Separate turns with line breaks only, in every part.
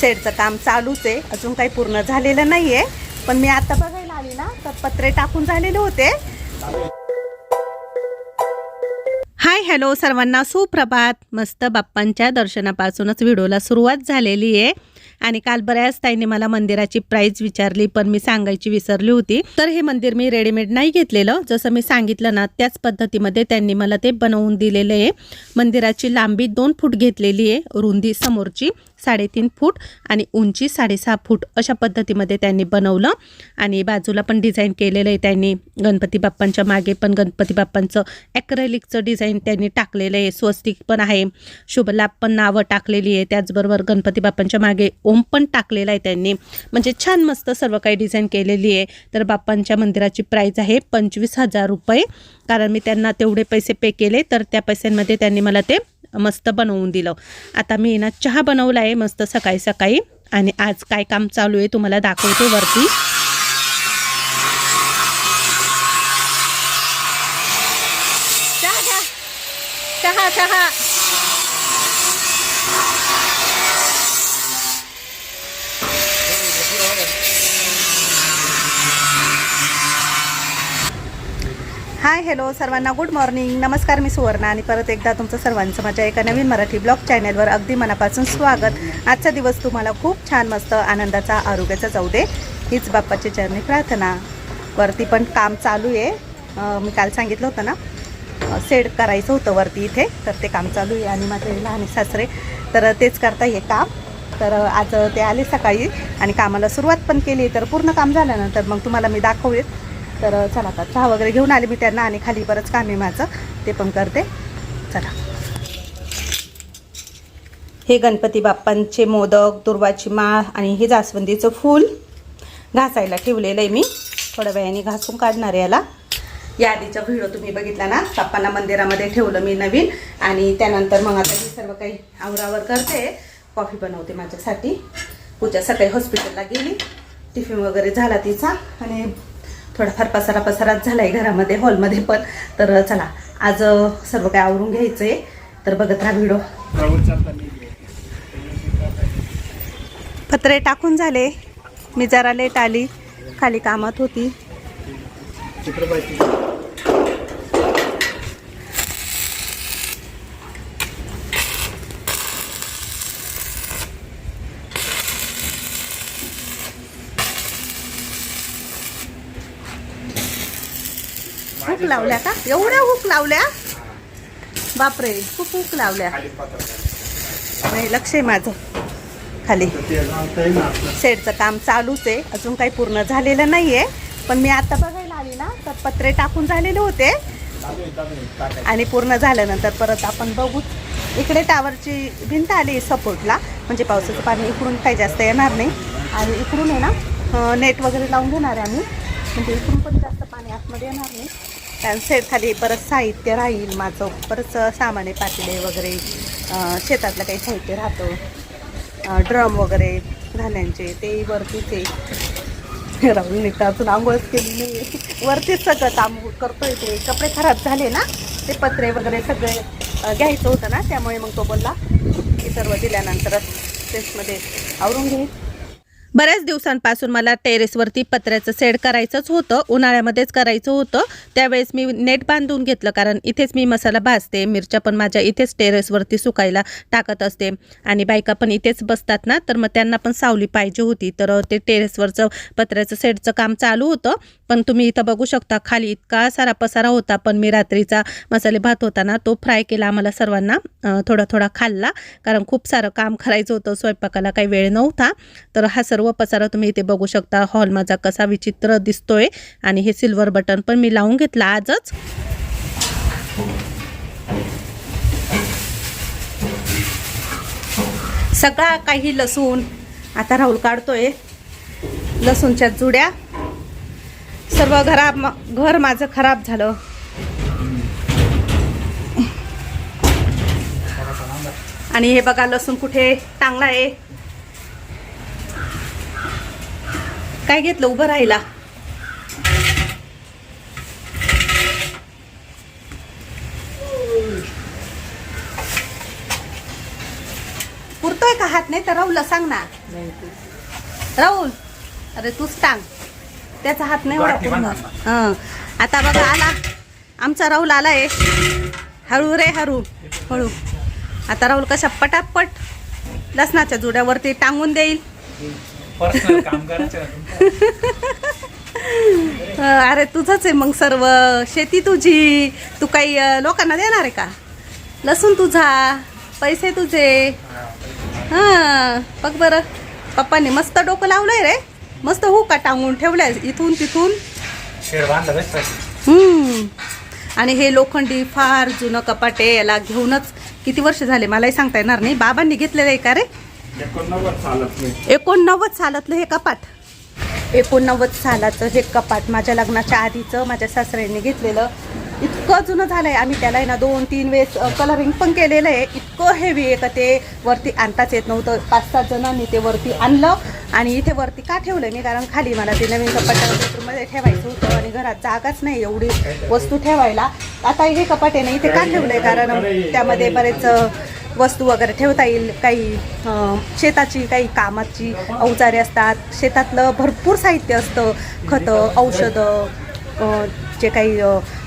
शेडचं काम चालूच आहे. अजून काही पूर्ण झालेलं नाही आहे पण मी आता बघायला आली ना तर पत्रे टाकून झालेले होते. हाय हॅलो सर्वांना. सुप्रभात. मस्त बाप्पांच्या दर्शनापासूनच व्हिडिओला सुरुवात झालेली आहे. आणि काल बऱ्याच ताईने मला मंदिराची प्राईस विचारली पण मी सांगायची विसरली होती. तर हे मंदिर मी रेडीमेड नाही घेतलेलं. जसं मी सांगितलं ना त्याच पद्धतीमध्ये त्यांनी मला ते बनवून दिलेलं आहे. मंदिराची लांबी दोन फूट घेतलेली आहे रुंदी समोरची. साडेतीन फूट आणि उंची साडेसहा फूट अशा पद्धतीमध्ये त्यांनी बनवलं. आणि बाजूला पण डिझाईन केलेलं आहे त्यांनी. गणपती बाप्पांच्या मागे पण गणपती बाप्पांचं ॲक्रेलिकचं डिझाईन त्यांनी टाकलेलं आहे. स्वस्तिक पण आहे. शुभलाभ पण नावं टाकलेली आहे. त्याचबरोबर गणपती बाप्पांच्या मागे ओम पण टाकलेला आहे त्यांनी. म्हणजे छान मस्त सर्व काही डिझाईन केलेली आहे. तर बाप्पांच्या मंदिराची प्राईज आहे पंचवीस हजार रुपये. कारण मी त्यांना तेवढे पैसे पे केले तर त्या पैशांमध्ये त्यांनी मला ते मस्त बनवून दिलं. आता मी ना चहा बनवला आहे मस्त सकाळी सकाळी. आणि आज काय काम चालू आहे तुम्हाला दाखवते वरती. चहा चहा. हाय हॅलो सर्वांना गुड मॉर्निंग नमस्कार मी सुवर्णा आणि परत एकदा तुमचं सर्वांचं माझ्या एका नवीन मराठी ब्लॉग चॅनलवर अगदी मनापासून स्वागत. आजचा दिवस तुम्हाला खूप छान मस्त आनंदाचा आरोग्याचा जाऊ दे हीच बाप्पाची चरणी प्रार्थना. वरती पण काम चालू आहे. मी काल सांगितलं होतं ना सेड करायचं होतं वरती इथे तर ते काम चालू आहे. आणि माझे लहान सासरे तर तेच करता हे काम. तर आज ते आले सकाळी आणि कामाला सुरुवात पण केली तर पूर्ण काम झाल्यानंतर मग तुम्हाला मी दाखवेल तर चला आता चहा वगैरे घेऊन आले मी त्यांना आणि खाली बरंच काम आहे माझं ते पण करते. चला. हे गणपती बाप्पांचे मोदक दुर्वाची माळ आणि हे जास्वंदीचं फूल घासायला ठेवलेलं आहे मी. थोड्या वेळाने घासून काढणार आहे याला. या आधीचा व्हिडिओ तुम्ही बघितला ना? बाप्पांना मंदिरामध्ये ठेवलं मी नवीन आणि त्यानंतर मग आता मी सर्व काही आवरावर करते. कॉफी बनवते माझ्यासाठी. पूजा सकाळी हॉस्पिटलला गेली. टिफिन वगैरे झाला तिचा आणि थोडाफार पसारा पसाराच झाला आहे घरामध्ये हॉलमध्ये पण. तर चला आज सर्व काय आवरून घ्यायचं आहे तर बघत राहा व्हिडिओ पत्रे टाकून झाले. मी जरा लेट आली. खाली कामात होती. लावल्या का? एवढ्या हुक लावल्या? बापरे खूप हुक लावल्या. नाही लक्ष आहे माझं. खाली. शेडचं काम चालूच आहे. अजून काही पूर्ण झालेलं नाही आहे पण मी आता बघायला आली ना तर पत्रे टाकून झालेले होते. आणि पूर्ण झाल्यानंतर परत आपण बघू. इकडे टावरची भिंत आली सपोर्टला म्हणजे पावसाचं पाणी इकडून काही जास्त येणार नाही. आणि इकडून आहे ना नेट वगैरे लावून घेणार आहे आम्ही. म्हणजे इकडून पण जास्त पाणी आतमध्ये येणार नाही. कारण शेत खाली बरंच साहित्य राहील माझं. बरंच सामाने पातेले वगैरे शेतातलं काही साहित्य राहतं. ड्रम वगैरे धान्यांचे ते वरतीच आहे. राहून निघता अजून आंघोळच केली नाही वरतीच सगळं काम करतोय ते. कपडे खराब झाले ना ते पत्रे वगैरे सगळे घ्यायचं होतं ना त्यामुळे मग तो बोलला की सर्व दिल्यानंतरच टेस्टमध्ये आवरून घे. बऱ्याच दिवसांपासून मला टेरेसवरती पत्र्याचं सेड करायचंच होतं उन्हाळ्यामध्येच करायचं होतं. त्यावेळेस मी नेट बांधून घेतलं कारण इथेच मी मसाला भाजते मिरच्या पण माझ्या इथेच टेरेसवरती सुकायला टाकत असते. आणि बायका पण इथेच बसतात ना तर मग त्यांना पण सावली पाहिजे होती. तर ते टेरेसवरचं पत्र्याचं सेडचं काम चालू होतं. पण तुम्ही इथं बघू शकता खाली इतका सारा पसारा होता. पण मी रात्रीचा मसाले भात होता ना तो फ्राय केला आम्हाला सर्वांना थोडा थोडा खाल्ला. कारण खूप सारं काम करायचं होतं स्वयंपाकाला काही वेळ नव्हता. तर हा सर्व पसारा तुम्ही इथे बघू शकता. हॉल माझा कसा विचित्र दिसतोय. आणि हे सिल्वर बटन पण मी लावून घेतला आजच. सगळा काही लसूण. आता राहुल काढतोय. लसूणच्या जुड्या. सर्व घरा घर माझं खराब झालं. आणि हे बघा लसूण कुठे? टांगला आहे. काय घेतलं? उभं राहिला. पुरतं होतोय का हात? नाही तर राहुलला सांग ना. राहुल अरे तूच सांग. त्याचा हात नाही एवढा पूर्ण हं. आता बघा आला. आमचा राहुल आलाय. हळू रे हळू. हळू. आता राहुल कशा पटापट लसणाच्या जुड्यावरती टांगून देईल.
पर्सनल काम करायचं ना तुमचं.
अं, अरे तुझंच आहे मग सर्व. शेती तुझी. तू काही अं, लोकांना देणार आहे का? लसूण तुझा. पैसे तुझे. हां बघ बरं. पप्पांनी मस्त डोकं लावलंय रे. मस्त हो का टांगून ठेवलंय इथून तिथून.
शेड बांधला बस
हम्म. आणि हे लोखंडी फार जुनं कपाट याला घेऊनच किती वर्ष झाले? मलाही सांगता येणार नाही. बाबांनी घेतलेलं आहे का रे?
एकोणनव्वद
सालातलं हे कपाट. एकोणनव्वद सालाचं हे कपाट माझ्या लग्नाच्या आधीचं माझ्या सासऱ्यांनी घेतलेलं. इतकं जुनं झालंय. आम्ही त्याला आहे ना दोन तीन वेळेस कलरिंग पण केलेलं आहे. इतकं हेवी आहे का ते वरती आणताच येत नव्हतं. पाच सात जणांनी ते वरती आणलं आणि इथे वरती का ठेवलं मी कारण खाली मला ते नवीन कपाट बेडरूममध्ये ठेवायचं होतं आणि घरात जागाच नाही एवढी वस्तू ठेवायला. आता हे कपाट आहे ना इथे का ठेवलंय? कारण त्यामध्ये बरेच वस्तू वगैरे ठेवता येईल काही शेताची काही कामाची अवजारे असतात. शेतातलं भरपूर साहित्य असतं. खतं औषधं जे काही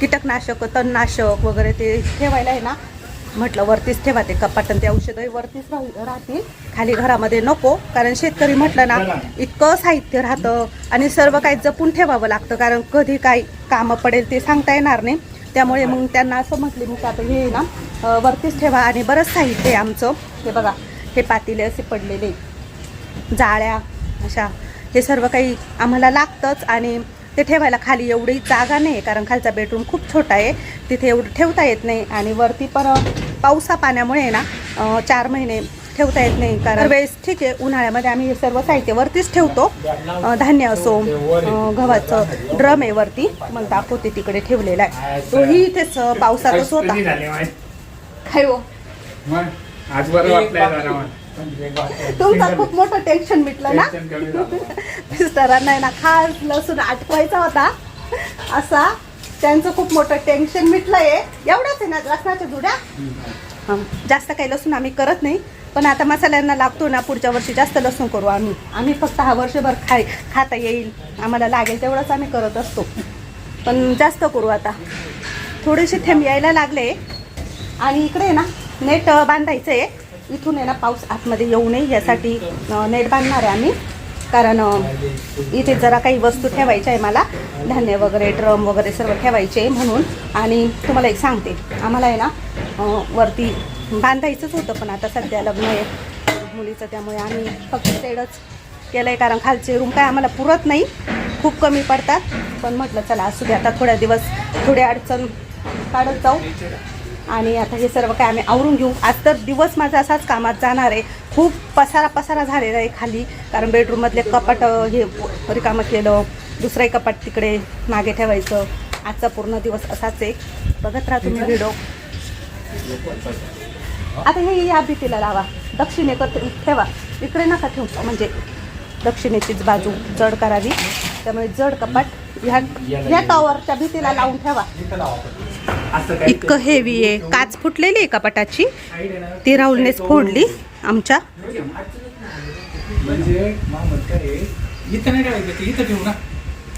कीटकनाशक तणनाशक वगैरे ते ठेवायला आहे ना म्हटलं वरतीच ठेवा ते कपाट आणि ते औषधंही वरतीच राहू राहतील. खाली घरामध्ये नको कारण शेतकरी म्हटलं ना इतकं साहित्य राहतं आणि सर्व काही जपून ठेवावं लागतं कारण कधी काही कामं पडेल ते सांगता येणार नाही. त्यामुळे मग त्यांना असं म्हटले मी आता हे ना वरतीच ठेवा आणि बरंच साहित्य आहे आमचं. हे बघा हे पातेले असे पडलेले जाळ्या अशा. हे सर्व काही आम्हाला लागतंच आणि ते ठेवायला खाली एवढी जागा नाही कारण खालचा बेडरूम खूप छोटा आहे. तिथे एवढं ठेवता येत नाही आणि वरती पण पावसा पाण्यामुळे आहे ना चार महिने ठेवता येत नाही. कारण वेळेस ठीक आहे उन्हाळ्यामध्ये आम्ही हे सर्व साहित्य वरतीच ठेवतो. धान्य असो गव्हाचं ड्रम आहे वरती मग दाखवते तिकडे ठेवलेला आहे. तोही इथेच पावसातच होता. काय हो. तुमचं खूप मोठं टेन्शन मिटलं ना. मिस्टरांना ना खास लसूण आटवायचा होता. असा त्यांचं खूप मोठं टेन्शन मिटलंय. एवढंच आहे ना लसणाच्या जुड्या? हं, जास्त काही लसूण आम्ही करत नाही. पण आता मसाल्यांना लागतो ना पुढच्या वर्षी जास्त लसूण करू आम्ही. आम्ही फक्त हा वर्षभर खाय खाता येईल. आम्हाला लागेल तेवढंच आम्ही करत असतो. पण जास्त करू आता. थोडेसे थेंब यायला लागले. आणि इकडे ना नेट बांधायचं आहे इथून आहे ना पाऊस आतमध्ये येऊ नये यासाठी नेट बांधणार आहे आम्ही. कारण इथे जरा काही वस्तू ठेवायच्या आहे मला. धान्य वगैरे ड्रम वगैरे सर्व ठेवायचे आहे म्हणून. आणि तुम्हाला एक सांगते. आम्हाला आहे ना वरती बांधायचंच होतं पण आता सध्या लग्न आहे. मुलीचं त्यामुळे आम्ही फक्त तेवढंच केलं आहे कारण खालचे रूम काय आम्हाला पुरत नाही. खूप कमी पडतात. पण म्हटलं चला असू द्या आता थोड्या दिवस थोडी अडचण काढत जाऊ. आणि आता हे सर्व काय आम्ही आवरून घेऊ. आज तर दिवस माझा असाच कामात जाणार आहे. खूप पसारा पसारा झालेला आहे खाली कारण बेडरूममधले कपाट हे रिकामं केलं दुसरंही कपाट तिकडे मागे ठेवायचं. आजचा पूर्ण दिवस असाच आहे. बघत राहा तुम्ही व्हिडिओ आता हे या भीतीला लावा. दक्षिणेकर ठेवा. इकडे नका ठेवू. म्हणजे दक्षिणेचीच बाजू जड करावी. त्यामुळे जड कपाट ह्या ह्या टॉवरच्या भीतीला लावून ठेवा. इतकं हेवी आहे. काच फुटलेली आहे कपाटाची. ती राहुलनेच फोडली आमच्या.
म्हणजे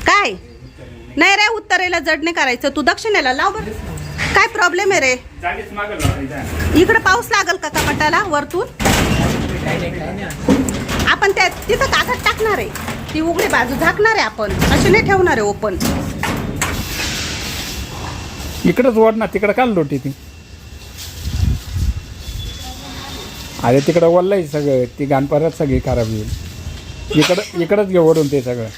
काय? नाही रे उत्तरेला जड नाही करायचं. तू दक्षिणेला लाव बरं. काय प्रॉब्लेम आहे रे?
जागीच मागं लावायचं.
इकडे पाऊस लागल का कपाटाला वरतून? आपण त्या तिथं कागद टाकणार आहे. ती उघडी बाजू झाकणार आहे आपण. अशी नाही ठेवणार आहे ओपन
इकडंच ओढ ना तिकडं काल लोटी ती. अरे तिकडं वल्लंय सगळं. ती गाणपरात सगळी खराब होईल. इकडं इकडंच घे ओढून ते सगळं.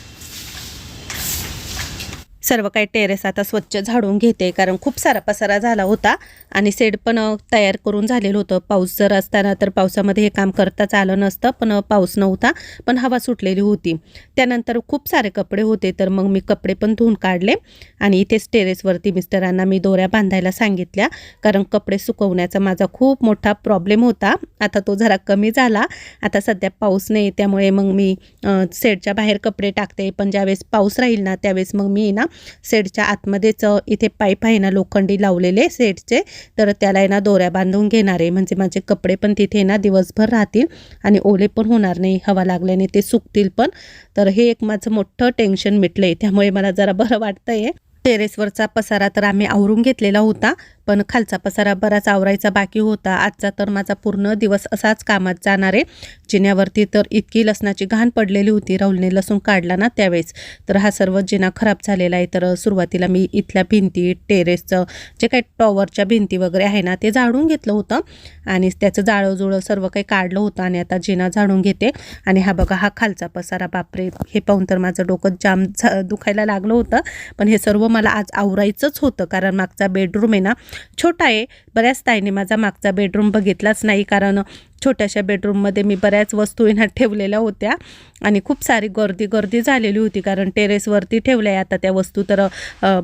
सर्व काही टेरेस आता स्वच्छ झाडून घेते. कारण खूप सारा पसारा झाला होता आणि सेड पण तयार करून झालेलं होतं. पाऊस जर असताना तर पावसामध्ये हे काम करताच आलं नसतं पण पाऊस नव्हता पण हवा सुटलेली होती. त्यानंतर खूप सारे कपडे होते तर मग मी कपडे पण धुवून काढले आणि इथेच टेरेसवरती मिस्टरांना मी दोऱ्या बांधायला सांगितल्या. कारण कपडे सुकवण्याचा माझा खूप मोठा प्रॉब्लेम होता. आता तो जरा कमी झाला. आता सध्या पाऊस नाही त्यामुळे मग मी सेडच्या शेडच्या बाहेर कपडे टाकते. पण ज्यावेळेस पाऊस राहील ना त्यावेळेस मग मी ना सेडच्या आतमध्येच इथे पाईप आहे ना लोखंडी लावलेले सेडचे. तर त्याला आहे ना दोऱ्या बांधून घेणार आहे. म्हणजे माझे कपडे पण तिथे ना दिवसभर राहतील आणि ओले पण होणार नाही हवा लागल्याने ते सुकतील पण. तर हे एक माझं मोठं टेन्शन मिटलं आहे त्यामुळे मला जरा बरं वाटतं आहे टेरेसवरचा पसारा तर आम्ही आवरून घेतलेला होता. पण खालचा पसारा बराच आवरायचा बाकी होता. आजचा तर माझा पूर्ण दिवस असाच कामात जाणार आहे. जिन्यावरती तर इतकी लसणाची घाण पडलेली होती. राहुलने लसूण काढला ना त्यावेळेस. तर हा सर्व जिना खराब झालेला आहे. तर सुरुवातीला मी इथल्या भिंती टेरेसचं जे काही टॉवरच्या भिंती वगैरे आहे ना ते झाडून घेतलं होतं. आणि त्याचं जाळंजुळं सर्व काही काढलं होतं आणि आता जिना झाडून घेते. आणि हा बघा हा खालचा पसारा बापरे! हे पाहून तर माझं डोकं जाम दुखायला लागलं होतं. पण हे सर्व मला आज आवरायचंच होतं. कारण मागचा बेडरूम आहे ना छोटा आहे. बऱ्याच ताईने माझा मागचा बेडरूम बघितलाच नाही कारण छोट्याशा बेडरूममध्ये मी बऱ्याच वस्तू आहे ना ठेवलेल्या होत्या. आणि खूप सारी गर्दी गर्दी झालेली होती कारण टेरेसवरती ठेवल्या आहे आता त्या वस्तू. तर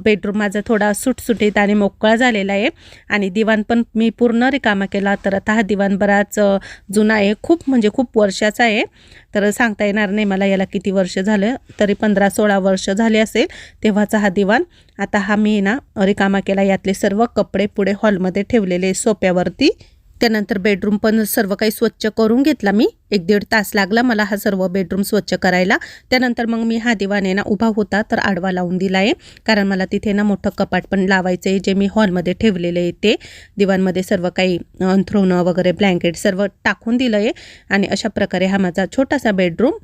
बेडरूम माझा थोडा सुटसुटीत आणि मोकळा झालेला आहे. आणि दिवाण पण मी पूर्ण रिकामा केला. तर आता हा दिवाण बराच जुना आहे. खूप म्हणजे खूप वर्षाचा आहे. तर सांगता येणार नाही मला याला किती वर्ष झालं. तरी पंधरा सोळा वर्ष झाले असेल तेव्हाचा हा दिवाण. आता हा मी ना रिकामा केला. यातले सर्व कपडे पुढे हॉलमध्ये ठेवलेले सोप्यावरती. त्यानंतर बेडरूम पण सर्व काही स्वच्छ करून घेतला मी. एक दीड तास लागला मला हा सर्व बेडरूम स्वच्छ करायला. त्यानंतर मग मी हा दिवाण ना उभा होता तर आडवा लावून दिला आहे कारण मला तिथे ना मोठं कपाट पण लावायचं आहे जे मी हॉलमध्ये ठेवलेलं आहे ते. दिवाणमध्ये सर्व काही अंथरुणं वगैरे ब्लँकेट सर्व टाकून दिलं आहे आणि अशा प्रकारे हा माझा छोटासा बेडरूम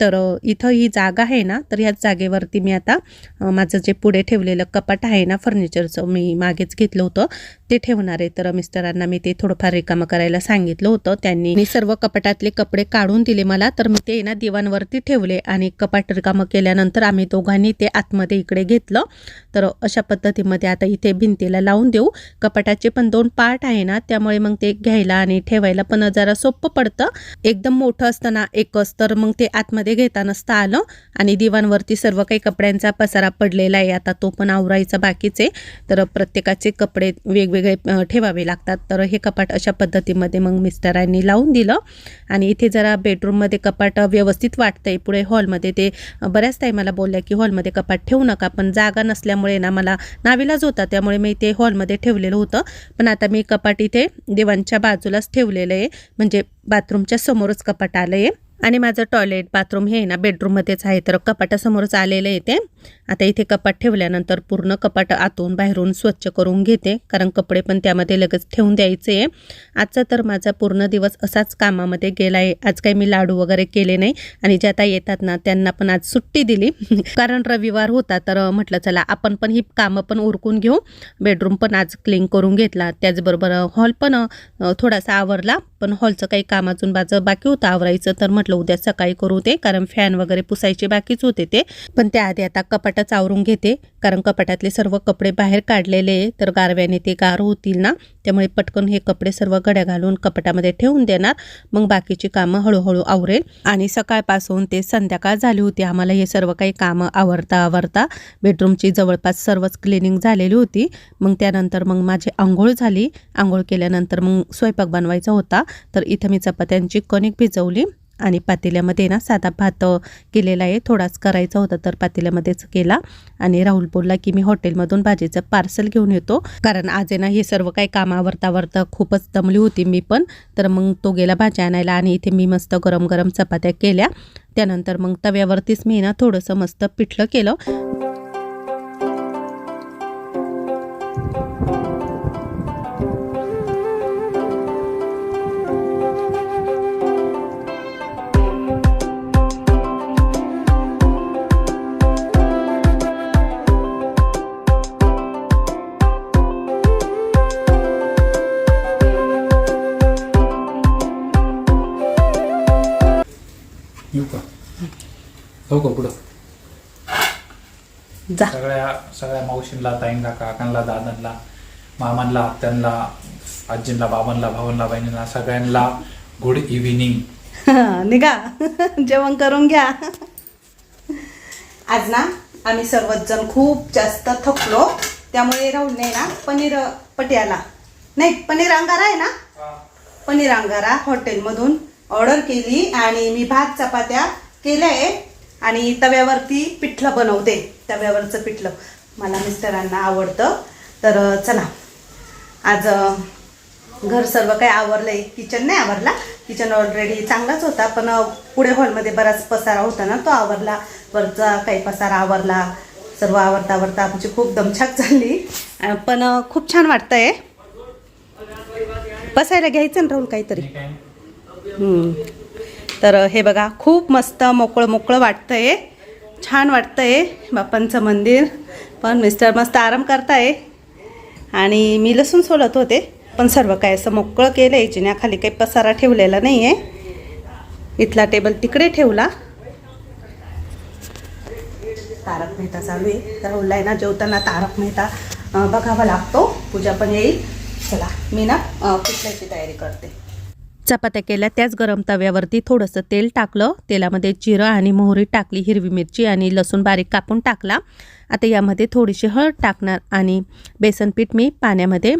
तर इथं ही जागा आहे ना तर ह्याच जागेवरती मी आता माझं जे पुढे ठेवलेलं कपाट आहे ना फर्निचरचं मी मागेच घेतलं होतं. ते ठेवणार आहे. तर मिस्टरांना मी ते थोडंफार रिकामं करायला सांगितलं होतं. त्यांनी मी सर्व कपाटातले कपडे काढून दिले मला. तर मी ते ना दिवाणवरती ठेवले आणि कपाट रिकामं केल्यानंतर आम्ही दोघांनी ते आतमध्ये इकडे घेतलं. तर अशा पद्धतीमध्ये आता इथे भिंतीला लावून देऊ. कपाटाचे पण दोन पार्ट आहे ना त्यामुळे मग ते घ्यायला आणि ठेवायला पण जरा सोपं पडतं. एकदम मोठं असतं ना एकच. तर मग ते आतमध्ये घेता नसता आलं आणि दिवाणवरती सर्व काही कपड्यांचा पसारा पडलेला आहे. आता तो पण आवरायचा बाकीच आहे. तर प्रत्येकाचे कपडे वेगवेगळे ठेवावे लागतात. तर हे कपाट अशा पद्धतीमध्ये मग मिस्टरांनी लावून दिलं. आणि इथे जरा बेडरूममध्ये कपाट व्यवस्थित वाटतंय. पुढे हॉलमध्ये ते बऱ्याच ताई मला बोलल्या की हॉलमध्ये कपाट ठेवू नका. पण जागा नसल्यामुळे ना मला नाविलाज होता त्यामुळे मी ते हॉलमध्ये ठेवलेलं होतं. पण आता मी कपाट इथे देवांच्या बाजूलाच ठेवलेलं आहे. म्हणजे बाथरूमच्या समोरच कपाट आलं आहे आणि माझं टॉयलेट बाथरूम हे ना बेडरूममध्येच आहे. तर कपाटासमोरच आलेलं आहे ते. आता इथे कपाट ठेवल्यानंतर पूर्ण कपाट आतून बाहेरून स्वच्छ करून घेते. कारण कपडे पण त्यामध्ये लगेच ठेवून द्यायचे आहे. आजचा तर माझा पूर्ण दिवस असाच कामामध्ये गेला आहे. आज काही मी लाडू वगैरे केले नाही. आणि ज्या आता येतात ना त्यांना पण आज सुट्टी दिली. कारण रविवार होता तर म्हटलं चला आपण पण ही कामं पण उरकून घेऊ. बेडरूम पण आज क्लीन करून घेतला. त्याचबरोबर हॉल पण थोडासा आवरला. पण हॉलचं काही काम अजून माझं बाकी होतं आवरायचं. तर म्हटलं उद्या सकाळी करू ते. कारण फॅन वगैरे पुसायचे बाकीच होते ते. पण त्याआधी आता कपाटच आवरून घेते. कारण कपाटातले सर्व कपडे बाहेर काढलेले तर गारव्याने ते गार होतील ना? त्यामुळे पटकन हे कपडे सर्व गड्या घालून कपाटामध्ये ठेवून देणार. मग बाकीची कामं हळूहळू आवरेल. आणि सकाळपासून ते संध्याकाळ झाली होती. आम्हाला हे सर्व काही कामं आवरता आवरता बेडरूमची जवळपास सर्वच क्लिनिंग झालेली होती. मग त्यानंतर मग माझी आंघोळ झाली. आंघोळ केल्यानंतर मग स्वयंपाक बनवायचा होता. तर इथं मी चपात्यांची कणिक भिजवली. आणि पातेल्यामध्ये ना साधा भात केलेला आहे. थोडाच करायचा होता तर पातेल्यामध्येच केला. आणि राहुल बोलला की मी हॉटेलमधून भाजीचं पार्सल घेऊन येतो. कारण आज आहे ना हे सर्व काही काम आवरता खूपच दमली होती मी पण. तर मग तो गेला भाजी आणायला आणि इथे मी मस्त गरम गरम चपात्या केल्या. त्यानंतर मग तव्यावरतीच मी ना थोडंसं मस्त पिठलं केलं.
येऊ का? हो का पुढं?
जा.
सगळ्या सगळ्या मावशींना ताईंना काकांना दादांना मामांना आत्यांना आजींना बाबांना भावांना बहिणींना सगळ्यांना गुड इव्हिनिंग
निघा. जेवण करून घ्या. आज ना आम्ही सर्वच जण खूप जास्त थकलो. त्यामुळे राहुलने ना पनीर पटियाला. नाही पनीर अंगारा आहे ना? पनीर अंगारा हॉटेलमधून ऑर्डर केली आणि मी भात चपात्या केल्या आहे आणि तव्यावरती पिठलं बनवते. तव्यावरचं पिठलं. मला मिस्टरांना आवडतं. तर चला. आज घर सर्व काही आवरलं आहे किचन नाही आवरला. किचन ऑलरेडी चांगलाच होता पण पुढे हॉलमध्ये बराच पसारा होता ना तो आवरला. वरचा काही पसारा आवरला. सर्व आवरता आवरता आमची खूप दमछाक झाली. पण खूप छान वाटतंय. बसायला घ्यायचं ना राहुल काहीतरी? तर हे बघा खूप मस्त मोकळं मोकळं वाटतंय. छान वाटतंय बाप्पांचं मंदिर. पण मिस्टर मस्त आराम करताय. आणि मी लसूण सोलत होते पण सर्व काय असं मोकळं केलं आहे जिन्याखाली काही पसारा ठेवलेला नाही आहे इथला टेबल तिकडे ठेवला. तारक मेहता चालू आहे. तर आहे ना जेवताना तारक मेहता बघावा लागतो. पूजा पण येईल. चला मी ना पुसल्याची तयारी करते. चपात्या केल्या. त्याच गरम तव्यावरती थोडंसं तेल टाकलं. तेलामध्ये जिरं आणि मोहरी टाकली. हिरवी मिरची आणि लसूण बारीक कापून टाकला. आता यामध्ये थोडीशी हळद टाकणार आणि बेसन पीठ मी पाण्यामध्ये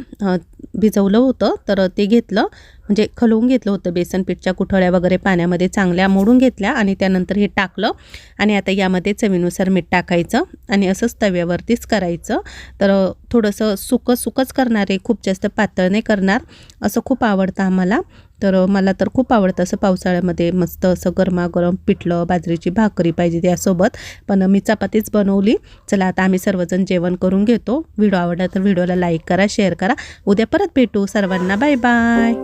भिजवलं होतं. तर ते घेतलं. म्हणजे खलवून घेतलं होतं बेसन पीठच्या कुठळ्या वगैरे पाण्यामध्ये चांगल्या मोडून घेतल्या आणि त्यानंतर हे टाकलं. आणि आता यामध्ये चवीनुसार मीठ टाकायचं आणि असंच तव्यावरतीच करायचं. तर थोडंसं सुकं सुकंच करणार आहे. खूप जास्त पातळ नाही करणार. असं खूप आवडतं आम्हाला. तर मला तर खूप आवडतं असं पावसाळ्यामध्ये मस्त असं गरमागरम पिठलं बाजरीची भाकरी पाहिजे त्यासोबत. पण मी चपातीच बनवली. चला आता आम्ही सर्वजण जेवण करून घेतो. व्हिडिओ आवडला तर व्हिडिओला लाईक करा शेअर करा. उद्या परत भेटू. सर्वांना बाय बाय